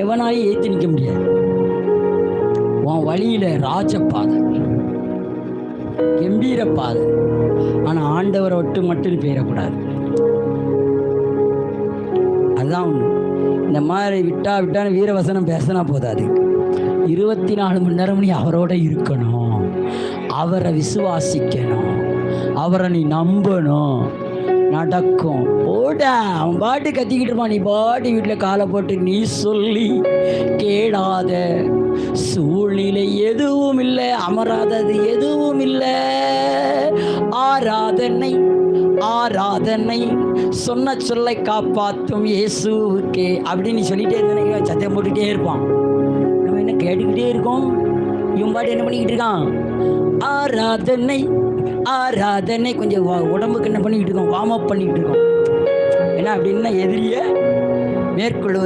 எவனாலையும் ஏற்றி நிற்க முடியாது. உன் வழியில் ராஜப்பாதை கம்பீர பாதை. ஆனால் ஆண்டவரை விட்டு மட்டும் போயிடக்கூடாது அதுதான் ஒன்று இந்த மாதிரி விட்டா விட்டான்னு வீரவசனம் பேசினா போதாது. இருபத்தி நாலு மணி நேரம் நீ அவரோட இருக்கணும். அவரை விசுவாசிக்கணும். அவரை நீ நம்பணும். நடக்கும். போட அவன் பாட்டு கத்திக்கிட்டு இருப்பான். நீ பாட்டு வீட்டில் காலை போட்டு நீ சொல்லி கேடாத. சூழ்நிலை எதுவும் இல்லை அமராதது எதுவும் இல்லை. ஆராதனை ஆராதனை. சொன்ன சொல்லை காப்பாற்றும் இயேசுவுக்கே அப்படின்னு சொல்லிட்டே இருந்தேன் சத்தம் போட்டுக்கிட்டே இருப்பான். நம்ம என்ன கேட்டுக்கிட்டே இருக்கோம்? இவன் பாட்டு என்ன பண்ணிக்கிட்டு இருக்கான்? ஆராதனை ஆராதனை கொஞ்சம் உடம்புக்கு என்ன பண்ணிக்கிட்டு இருக்கோம்? வார்ம் அப் பண்ணிக்கிட்டு இருக்கோம். ஏன்னா அப்படின்னா எதிரியை மேற்கொள்வது